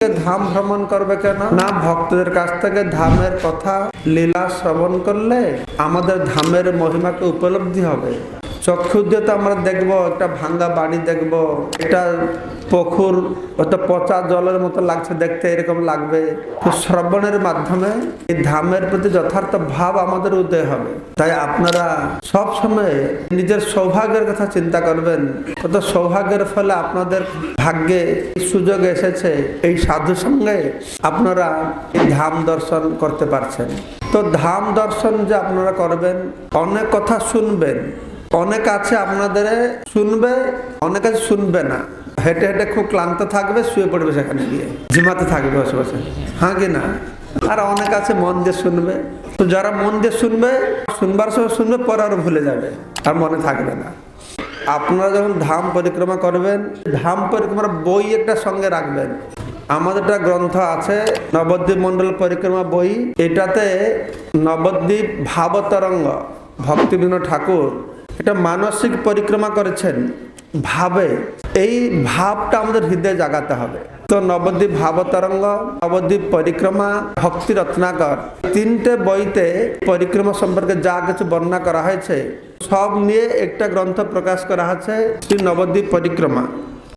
ধাম ভ্রমণ করবে কেন? না, ভক্তদের কাছ থেকে ধামের কথা লীলা শ্রবণ করলে আমাদের ধামের মহিমাকে উপলব্ধি হবে। চক্ষু দিয়ে তো আমরা দেখব, একটা ভাঙ্গা বাড়ি দেখব, একটা পুকুর ওটা পচা জলের মতো লাগছে দেখতে, এরকম লাগবে। শ্রবণের মাধ্যমে এই ধামের প্রতি যথার্থ ভাব আমাদের উদয় হবে। তাই আপনারা সব সময় নিজের সৌভাগ্যের কথা চিন্তা করবেন। কত সৌভাগ্যের ফলে আপনাদের ভাগ্যে সুযোগ এসেছে। এই সাধু সঙ্গে আপনারা এই ধাম দর্শন করতে পারছেন। তো ধাম দর্শন যে আপনারা করবেন, অনেক কথা শুনবেন। অনেক আছে আপনাদের শুনবে, অনেক আছে শুনবে না। হেঁটে হেঁটে খুব ক্লান্ত থাকবে, শুয়ে পড়বে সেখানে গিয়ে। ঝিমাতে থাকবে বসে বসে হ্যাঁ কি না? আর অনেক আছে মন দিয়ে শুনবে। তো যারা মন দিয়ে শুনবে, শুনবার সময় শুনবে, পরে আরও ভুলে যাবে। আর মনে থাকবে না। আপনারা যখন ধাম পরিক্রমা করবেন, ধাম পরিক্রমার বই একটা সঙ্গে রাখবেন। আমাদের একটা গ্রন্থ আছে, নবদ্বীপ মন্ডল পরিক্রমা বই। এটাতে নবদ্বীপ ভাবতরঙ্গ, ভক্তিবিনোদ ঠাকুর এটা মানসিক পরিক্রমা করেছেন। ভাবে, এই ভাবটা আমাদের হৃদয়ে জাগাতে হবে। তো নবদ্বীপ ভাবতরঙ্গ, নবদ্বীপ পরিক্রমা, ভক্তি রত্নাকর। তিনটে বইতে পরিক্রমা সম্পর্কে যা কিছু বর্ণনা করা হয়েছে, সব নিয়ে একটা গ্রন্থ প্রকাশ করা হয়েছে শ্রী নবদ্বীপ পরিক্রমা।